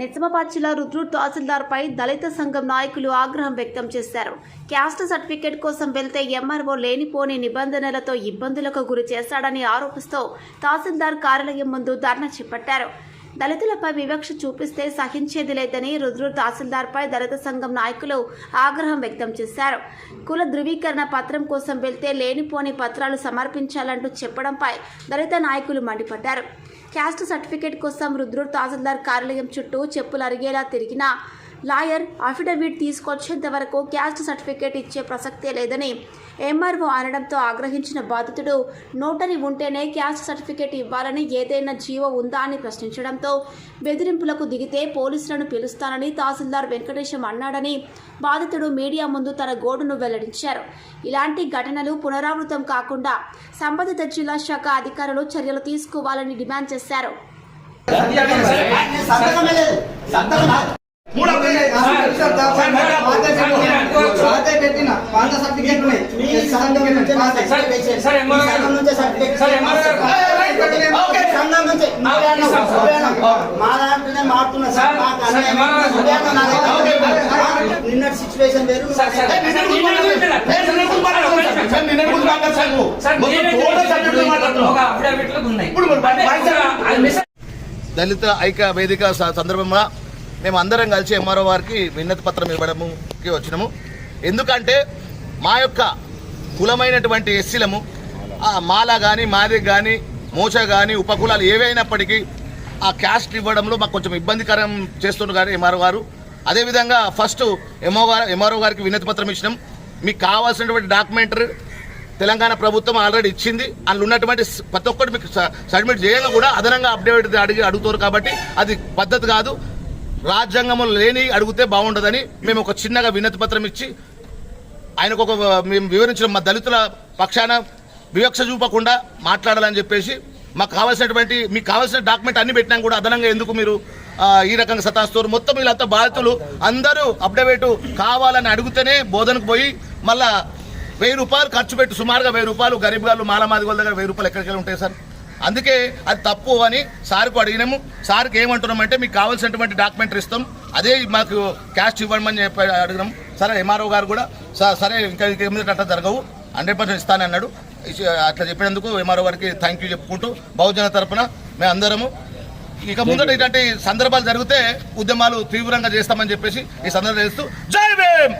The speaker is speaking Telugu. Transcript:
నిజామాబాద్ జిల్లా రుద్రూర్ తహసీల్దార్పై దళిత సంఘం నాయకులు ఆగ్రహం వ్యక్తం చేశారు. క్యాస్ట్ సర్టిఫికేట్ కోసం వెళ్తే ఎంఆర్ఓ లేనిపోని నిబంధనలతో ఇబ్బందులకు గురి చేశాడని ఆరోపిస్తూ తహసీల్దార్ కార్యాలయం ముందు ధర్నా చేపట్టారు. దళితులపై వివక్ష చూపిస్తే సహించేది లేదని రుద్రూర్ తహసీల్దార్పై దళిత సంఘం నాయకులు ఆగ్రహం వ్యక్తం చేశారు. కుల ధృవీకరణ పత్రం కోసం వెళ్తే లేనిపోని పత్రాలు సమర్పించాలంటూ చెప్పడంపై దళిత నాయకులు మండిపడ్డారు. క్యాస్ట్ సర్టిఫికేట్ కోసం రుద్రూర్ తహసీల్దార్ కార్యాలయం చుట్టూ చెప్పులు అరిగేలా తిరిగిన లాయర్ అఫిడవిట్ తీసుకొచ్చేంత వరకు క్యాస్ట్ సర్టిఫికేట్ ఇచ్చే ప్రసక్తే లేదని ఎంఆర్ఓ అనడంతో ఆగ్రహించిన బాధితుడు నోటరీ ఉంటేనే క్యాస్ట్ సర్టిఫికేట్ ఇవ్వాలని ఏదైనా జీవో ఉందా అని ప్రశ్నించడంతో బెదిరింపులకు దిగితే పోలీసులను పిలుస్తానని తహసీల్దార్ వెంకటేశం అన్నాడని బాధితుడు మీడియా ముందు తన గోడును వెల్లడించారు. ఇలాంటి ఘటనలు పునరావృతం కాకుండా సంబంధిత జిల్లా శాఖ అధికారులు చర్యలు తీసుకోవాలని డిమాండ్ చేశారు. పాత సర్టిఫికేట్ ఉన్నాయి నుంచే సంఘం నుంచే మారుతున్నా సార్. నిన్నటి సిచ్యువేషన్ వేరు దళిత ఐక్య వేదిక సందర్భంగా మేము అందరం కలిసి ఎంఆర్ఓ వారికి విన్నతి పత్రం ఇవ్వడముకి వచ్చినాము. ఎందుకంటే మా యొక్క కులమైనటువంటి ఎస్సీలము ఆ మాల కానీ మాది కానీ మోచ కానీ ఉపకులాలు ఏవైనప్పటికీ ఆ క్యాస్ట్ ఇవ్వడంలో మాకు కొంచెం ఇబ్బందికరం చేస్తున్నారు కానీ ఎంఆర్ఓ గారు. అదేవిధంగా ఫస్ట్ ఎంఓ గారు ఎంఆర్ఓ గారికి వినతి పత్రం ఇచ్చినాం. మీకు కావాల్సినటువంటి డాక్యుమెంటరీ తెలంగాణ ప్రభుత్వం ఆల్రెడీ ఇచ్చింది. అందులో ఉన్నటువంటి ప్రతి ఒక్కటి మీకు సబ్మిట్ చేయగా కూడా అదనంగా అప్డేట్ అడిగి అడుగుతారు కాబట్టి అది పద్ధతి కాదు. రాజ్యాంగంలో లేని అడిగితే బాగుండదని మేము ఒక చిన్నగా వినతి పత్రం ఇచ్చి ఆయనకు ఒక మేము వివరించిన మా దళితుల పక్షాన వివక్ష చూపకుండా మాట్లాడాలని చెప్పేసి మాకు కావాల్సినటువంటి మీకు కావాల్సిన డాక్యుమెంట్ అన్ని పెట్టినా కూడా అదనంగా ఎందుకు మీరు ఈ రకంగా సతాస్తారు మొత్తం వీళ్ళంతా బాధితులు అందరూ అప్డేట్ కావాలని అడిగితేనే బోధనకు పోయి మళ్ళా వెయ్యి రూపాయలు ఖర్చు పెట్టి సుమారుగా వెయ్యి రూపాయలు గరీబ్ గారు మాలమాది వాళ్ళ దగ్గర వెయ్యి రూపాయలు ఎక్కడికెళ్ళి ఉంటాయి సార్? అందుకే అది తప్పు అని సార్కు అడిగినాము. సార్కి ఏమంటున్నామంటే మీకు కావాల్సినటువంటి డాక్యుమెంట్ ఇస్తాం. అదే మాకు క్యాష్ ఇవ్వమని చెప్పి అడిగినాం సరే ఎంఆర్ఓ గారు కూడా సరే ఇంకా ఇంకేమి అట్లా జరగవు. హండ్రెడ్ పర్సెంట్ ఇస్తానన్నాడు అట్లా చెప్పినందుకు ఎంఆర్ఓ గారికి థ్యాంక్ యూ చెప్పుకుంటూ బహుజన తరఫున మేమందరము ఇక ముందు ఇలాంటి సందర్భాలు జరిగితే ఉద్యమాలు తీవ్రంగా చేస్తామని చెప్పేసి ఈ సందర్భం చేస్తూ జై భీమ్!